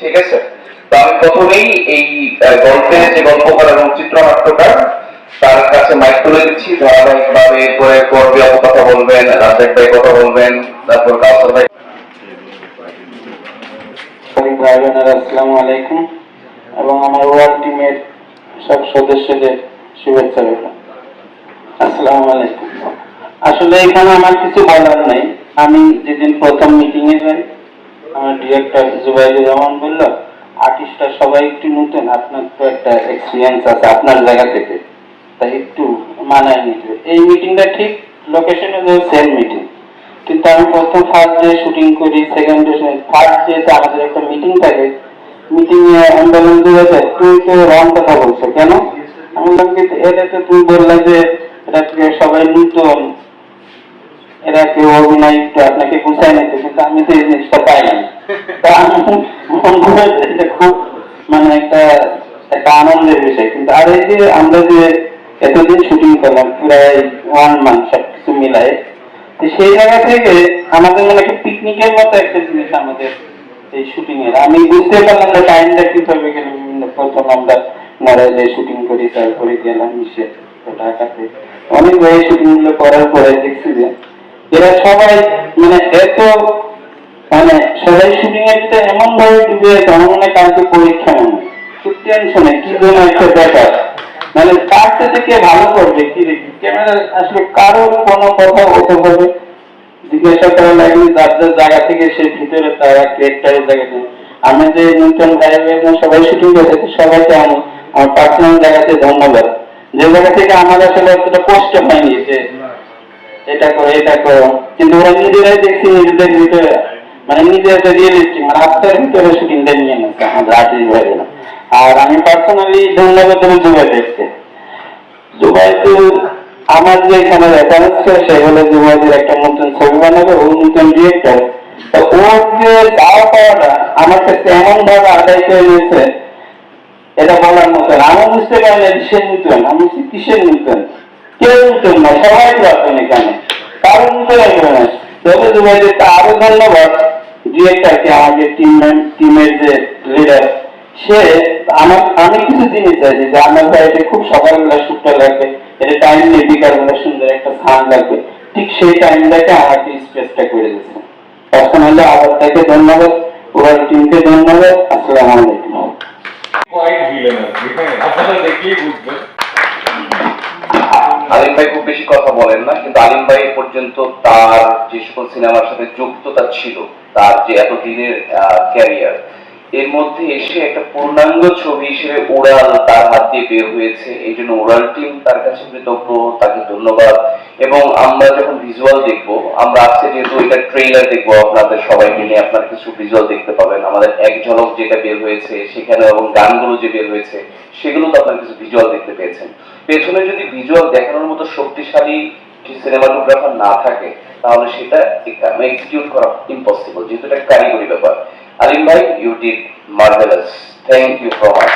ঠিক আছে? আমি প্রথমেই এই আহ, গল্পের যে গল্পকার এবং চিত্রনাট্যকার তার কাছে মাইক তুলে দিচ্ছি। করবি আপু কথা বলবেন রাজেক ভাই কথা বলবেন তারপর কাউসার ভাই। আসসালামু আলাইকুম। এবং আমার ওয়ার্ড টিমের সব সদস্যদের শুভেচ্ছা আসসালামু আলাইকুম। আসলে এখানে আমার কিছু বলার নাই। আমি যেদিন প্রথম মিটিং এ যাই ডিরেক্টর জুবাইদুর রহমান বলল, আর্টিস্টরা সবাই একটু নতুন, আপনার তো একটা এক্সপিরিয়েন্স আছে আপনার জায়গা থেকে। তাই একটু মানায় নিতে। এই মিটিংটা ঠিক লোকেশনে সেম মিটিং কিন্তু আমি প্রথম ফার্স্ট ডে শুটিং করি সেকেন্ড ডে ফার্স্ট ডে তে আমাদের একটা মিটিং থাকে। মিটিং এ আমি বললাম যে তুই তো রং কথা বলছো, কেন? আমি বললাম কি, এটা তো তুই বললে যে এটা সবাই নতুন, এরা কেউ অভিনয় আপনাকে গুছাই নিতে কিন্তু আমি তো এই জিনিসটা না আমি মনে আনন্দের বিষয়। কিন্তু আর এই যে আমরা যে এতদিন শুটিং করলাম, প্রায় ওয়ান মান্থ সব কিছু মিলাই তো সেই জায়গা থেকে আমাদের মানে একটা পিকনিকের মতো একটা জিনিস আমাদের এই শুটিং এর। আমি বুঝতে পারলাম যে টাইমটা কীভাবে গেল বিভিন্ন প্রথম আমরা নারায়ণে শুটিং করি, তারপরে গেলাম মিশে ঢাকাতে। অনেক জায়গায় শুটিংগুলো করার পরে দেখছি যে এরা সবাই মানে এত মানে সবাই এমন ভাবে ডুবে কালকে পরীক্ষা মনে টেনশনে কি একটা ব্যাপার। মানে কে ভালো করবে, কি দেখি ক্যামেরা আসলে কারোর কোনো কথা হবে? জিজ্ঞাসা করা লাগলে জায়গা থেকে সে ভিতরে তারা জায়গা থেকে। আমি যে নতুন বোন সবাই শুটিং আমার পার্সোনাল জায়গাতে ধন্যবাদ। যে জায়গা থেকে আমার আসলে অতটা কষ্ট হয়নি যে, এটা করো এটা করো। কিন্তু ওরা নিজেরাই দেখছি নিজেদের ভিতরে। মানে নিজের একটা রিয়েলিস্টিক মানে আত্মার ভিতরে শুটিংটা নিয়ে নেছে আমাদের আর্টিস্ট আর আমি পার্সোনালি ধন্যবাদ দেবো জুবাই দেখতে। জুবাই তো আমার যে এখানে রেফারেন্স ছিল সে হলো জুবাইদের একটা নতুন ছবি বানাবে ও নতুন ডিরেক্টর ওর যে চাওয়া পাওয়াটা আমার কাছে এমন ভাবে আদায় করে নিয়েছে, এটা বলার মতো আমি বুঝতে পারি না, সে নতুন, আমি বলছি কিসের নতুন? কেউ নতুন না? সবাই পুরাতন এখানে। কারণ নতুন আসবে না। তবে দুবাইতে আরও ধন্যবাদ। ডিরেক্টরকে আমাদের টিম টিমের যে লিডার সে আমার, আমি কিছু জিনিস যে আমার ভাইতে খুব লাগবে, এটা টাইম নিয়ে সুন্দর একটা স্থান লাগবে। ঠিক সেই টাইমটাকে আমাকে স্পেসটা করে পার্সোনালি আবার তাকে ধন্যবাদ ওরা টিমকে ধন্যবাদ, আসসালামু আলাইকুম। হ্যাঁ দেখলেই আলিম ভাই খুব বেশি কথা বলেন না, কিন্তু আলিম ভাই পর্যন্ত তার যে সকল সিনেমার সাথে যুক্ততা ছিল, তার যে এতদিনের ক্যারিয়ার এর মধ্যে এসে একটা পূর্ণাঙ্গ ছবি হিসেবে উড়াল তার হাত দিয়ে বের হয়েছে। এই জন্য উড়াল টিম তার কাছে কৃতজ্ঞ, তাকে ধন্যবাদ। এবং আমরা যখন ভিজুয়াল দেখব, আমরা আজকে যেহেতু এটা ট্রেইলার দেখব আপনাদের সবাই মিলে আপনারা কিছু ভিজুয়াল দেখতে পাবেন। আমাদের এক ঝলক যেটা বের হয়েছে, সেখানে এবং গানগুলো যে বের হয়েছে, সেগুলো তো আপনারা কিছু ভিজুয়াল দেখতে পেয়েছেন। পেছনে যদি ভিজুয়াল দেখানোর মতো শক্তিশালী সিনেমাটোগ্রাফার না থাকে, তাহলে সেটা এক্সিকিউট করা ইম্পসিবল যেহেতু এটা কারিগরি ব্যাপার। আলিম ভাই you did marvellous thank you so much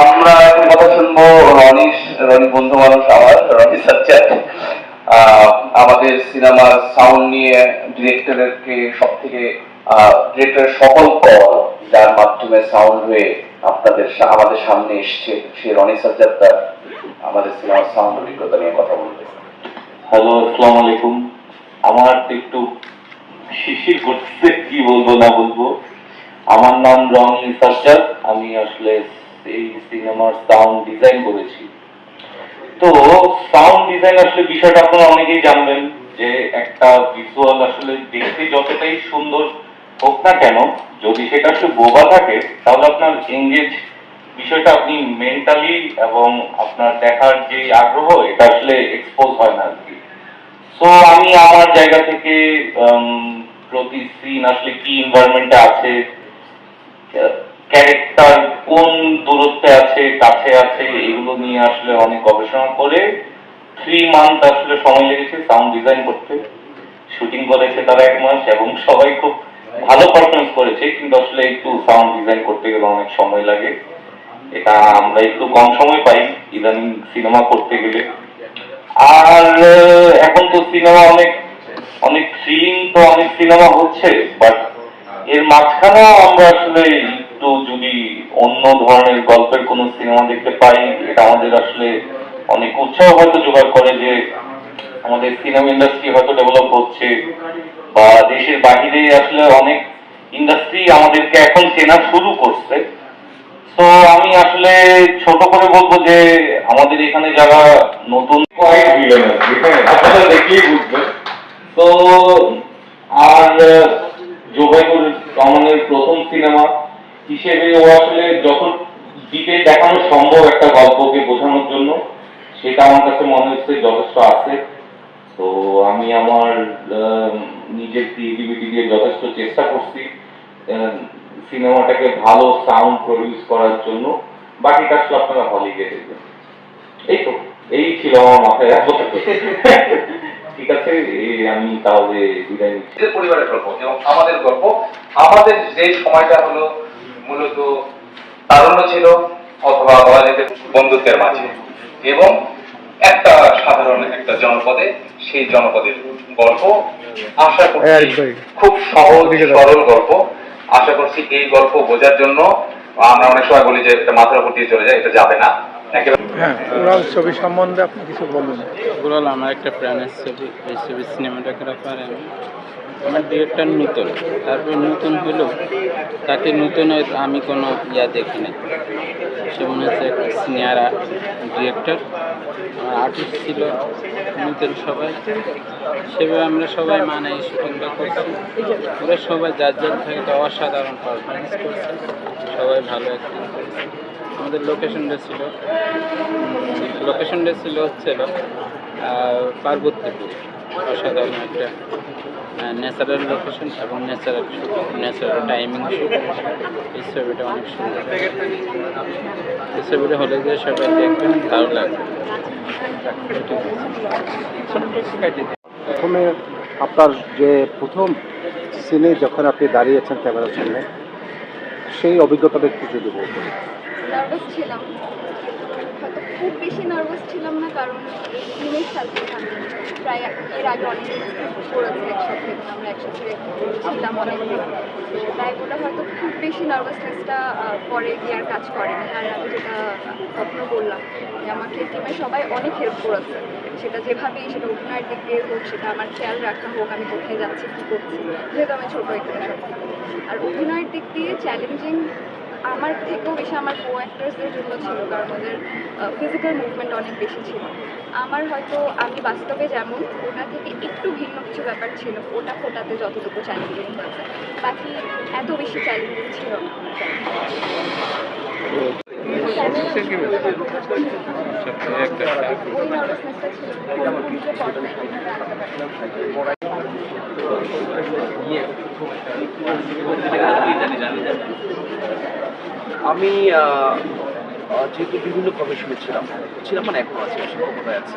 আমরা কথা শুনব, রনিশ রনি বন্ধু মানুষ আমার রনি সাজ্জাদ। আমাদের সিনেমার সাউন্ড নিয়ে ডিরেক্টরকে সব থেকে ডিরেক্টরের সকল কল যার মাধ্যমে সাউন্ড হয়ে আপনাদের আমাদের সামনে এসছে, সে রনি সাজ্জাদ আমাদের সিনেমার সাউন্ড অভিজ্ঞতা নিয়ে কথা বলবে। হ্যালো আসসালামু আলাইকুম। আমার একটু শিশির করতেছে কি বলব, না বলব। আমার নাম রনি সাজ্জাদ, আমি আসলে এই সিনেমার সাউন্ড ডিজাইন করেছি। তো সাউন্ড ডিজাইন আসলে বিষয়টা আপনারা অনেকেই জানবেন যে একটা ভিজুয়াল আসলে দেখতে যতটাই সুন্দর হোক না কেন, যদি সেটা আসলে বোবা থাকে, তাহলে আপনার এঙ্গেজ বিষয়টা আপনি মেন্টালি এবং আপনার দেখার যে আগ্রহ, এটা আসলে এক্সপোজ হয় না আর কি। সো আমি আমার জায়গা থেকে প্রতি সিন আসলে কি এনভায়রনমেন্টে আছে ক্যারেক্টার কোন দূরত্বে আছে, কাছে আছে, এগুলো নিয়ে আসলে অনেক গবেষণা করে থ্রি মান্থ আসলে সময় লেগেছে সাউন্ড ডিজাইন করতে। শুটিং করেছে তারা এক মাস, এবং সবাই খুব ভালো পারফরমেন্স করেছে, কিন্তু আসলে একটু সাউন্ড ডিজাইন করতে গেলে অনেক সময় লাগে। এটা আমরা একটু কম সময় পাই, ইদানিং সিনেমা করতে গেলে। আর এখন তো সিনেমা অনেক অনেক থ্রিলিং তো অনেক সিনেমা হচ্ছে বাট এর মাঝখানেও আমরা আসলে একটু যদি অন্য ধরনের গল্পের কোনো সিনেমা দেখতে পাই, এটা আমাদের আসলে অনেক উৎসাহ হয়তো জোগাড় করে যে আমাদের সিনেমা ইন্ডাস্ট্রি হয়তো ডেভেলপ হচ্ছে, বা দেশের বাহিরে আসলে অনেক ইন্ডাস্ট্রি আমাদেরকে এখন চেনা শুরু করছে। তো আমি আসলে ছোট করে বলব যে আমাদের এখানে যারা নতুন হ্যাঁ আপনারা দেখলেই বুঝবেন। তো আর জোবাইদুর রহমানের প্রথম সিনেমা হিসেবে ও আসলে যখন ডিটেল দেখানো সম্ভব একটা গল্পকে বোঝানোর জন্য সেটা আমার কাছে মনে হচ্ছে যথেষ্ট আছে। তো আমি আমার নিজের ক্রিয়েটিভিটি দিয়ে যথেষ্ট চেষ্টা করছি। সিনেমাটাকে ভালো সাউন্ড প্রডিউস করার জন্য বাকিটা আসলে আপনারা হলে গিয়ে দেখবেন। এই তো এই ছিল আমার মাথায়। ঠিক আছে আমি তাহলে বিদায় নিচ্ছি। পরিবারের গল্প এবং আমাদের গল্প। আমাদের যে সময়টা হলো মূলত তারুণ্য ছিল অথবা বলা যেতে বন্ধুত্বের মাঝে। এবং একটা সাধারণ একটা জনপদে সেই জনপদের গল্প আশা করছি খুব সহজ সরল গল্প। আশা করছি এই গল্প বোঝার জন্য আমরা অনেক সময় বলি যে এটা মাথার উপর দিয়ে চলে যায় এটা যাবে না। হ্যাঁ ছবি সম্বন্ধে আপনি কিছু বলুন। আমার একটা প্রাণের ছবি এই ছবি সিনেমাটোগ্রাফার আমি আমার ডিরেক্টর নূতন। তারপর নতুন হলো তাকে নতুনের আমি কোনো ইয়া দেখি নাই। সে মনে হচ্ছে একটা সিনিয়র ডিরেক্টর আমার আর্টিস্ট ছিল নতুন সবাই। সেভাবে আমরা সবাই মানে শুটিংটা করছি। ওরা সবাই যার যার থেকে তো অসাধারণ পারফরমেন্স করছে। সবাই ভালো করেছে আমাদের লোকেশনটা ছিল লোকেশনটা ছিল হচ্ছিল পার্বতীপুর। অসাধারণ একটা ন্যাচারাল লোকেশন এবং ন্যাচারাল ন্যাচারাল টাইমিং এই ছবিটা অনেক সুন্দর। এই ছবিটা হলে যে সবাই দেখবেন ভালো লাগবে। প্রথমে আপনার যে প্রথম সিনে যখন আপনি দাঁড়িয়েছেন ক্যামেরার সামনে সেই অভিজ্ঞতাটা একটু যদি বলতেন। ছিলাম। খুব বেশি নার্ভাস ছিলাম না, কারণ এই টিমের সাথে আমি প্রায় এর আগে অনেক করেছি একসাথে, আমরা একসাথে ছিলাম অনেক। তাই বলে হয়তো খুব বেশি নার্ভাসনেসটা পরে গিয়ে আর কাজ করেনি। আর আমি যেটা কখনো বললাম যে আমাকে টিমের সবাই অনেক হেল্প করেছে। সেটা যেভাবেই, সেটা অভিনয়ের দিক দিয়ে হোক, সেটা আমার খেয়াল রাখা হোক, আমি কোথায় যাচ্ছি, কী করছি, যেহেতু আমি ছোটো সব আর অভিনয়ের দিক দিয়ে চ্যালেঞ্জিং আমার থেকেও বেশি আমার কো অ্যাক্টার্সদের জন্য ছিল কারণ ওদের ফিজিক্যাল মুভমেন্ট অনেক বেশি ছিল। আমার হয়তো আমি বাস্তবে যেমন ওটা থেকে একটু ভিন্ন কিছু ব্যাপার ছিল ওটা ফোটাতে যতটুকু চ্যালেঞ্জিং হয়েছে। বাকি এত বেশি চ্যালেঞ্জিং ছিল না। আমি যেহেতু বিভিন্ন প্রফেশনে ছিলাম ছিলাম মানে এখন আছে শিক্ষকতায় আছে।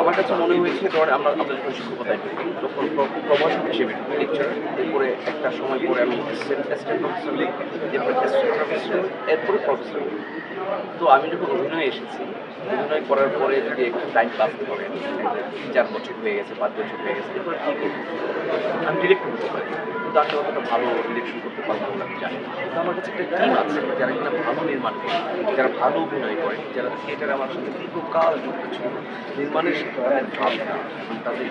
আমার কাছে মনে হয়েছে, ধর আমরা আমরা যখন শিক্ষকতায় ঢুকি তখন প্র- প্রভাষক হিসেবে লেকচার এরপরে একটা সময় পরে আমি এরপরে প্রফেসর তো আমি যখন অভিনয়ে এসেছি, অভিনয় করার পরে যদি একটু টাইম পাস করে তিন চার বছর হয়ে গেছে, পাঁচ বছর হয়ে গেছে, এরপরে কী আমি ডিরেক্ট করতে পারি। কিন্তু আমি অতটা ভালো ডিরেকশন করতে পারব না, আমি জানি তো আমার কাছে একটা টিম আছে, যারা কিনা ভালো নির্মাণ করে, যারা ভালো অভিনয় করে, যারা থিয়েটারে আমার সাথে দীর্ঘকাল যুক্ত ছিল, নির্মাণের তাদের ভাবনা তাদের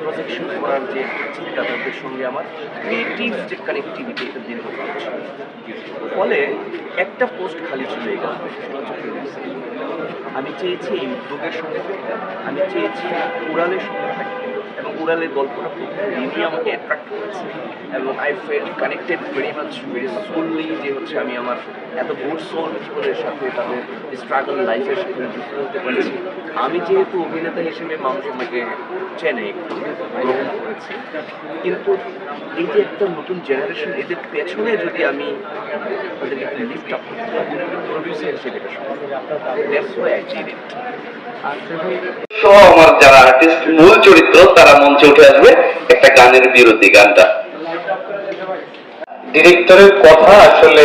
প্রজেকশন করার যে চিন্তা তাদের সঙ্গে আমার ক্রিয়েটিভ যে কানেক্টিভিটি এটা দীর্ঘকাল ছিল। ফলে একটা পোস্ট খালি ছিল এই। আমি চেয়েছি এই উদ্যোগের সঙ্গে, আমি চেয়েছি উড়ালের সঙ্গে থাকতে। এবং উড়ালের গল্পটা খুব আমাকে অ্যাট্রাক্ট করেছে। এবং I fell connected very much very solely যে হচ্ছে আমি আমার এত গুড সোল পিপলের সাথে তাদের স্ট্রাগল লাইফের সাথে যুক্ত হতে পারছি। আমি যেহেতু অভিনেতা হিসেবে মানুষ আমাকে চেনে কিন্তু এই যে একটা নতুন জেনারেশন এদের পেছনে যদি আমি লিফট আপ করতে পারি আমার যারা আর্টিস্ট মূল চরিত্র, তারা মঞ্চে উঠে আসবে একটা গানের বিরতি গানটা। ডিরেক্টরের কথা আসলে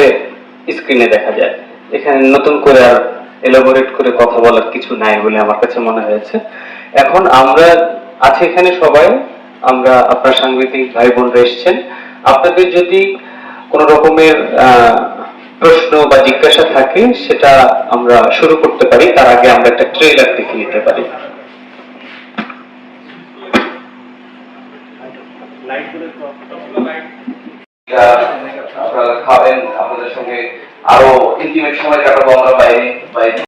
স্ক্রিনে দেখা যায়। এখানে নতুন করে আর এলাবোরেট করে কথা বলার কিছু নাই বলে আমার কাছে মনে হয়েছে। এখন আমরা আছি এখানে সবাই। আমরা আপনার সাংবাদিক ভাই বোনরা এসছেন। আপনাদের যদি কোনো রকমের প্রশ্ন বা জিজ্ঞাসা থাকে, সেটা আমরা শুরু করতে পারি। তার আগে আমরা একটা ট্রেলার দেখে নিতে পারি। আপনারা খাবেন আপনাদের সঙ্গে আরও ইন্টিমেট সময় কাটাবো আমরা বাইরে বাইরে।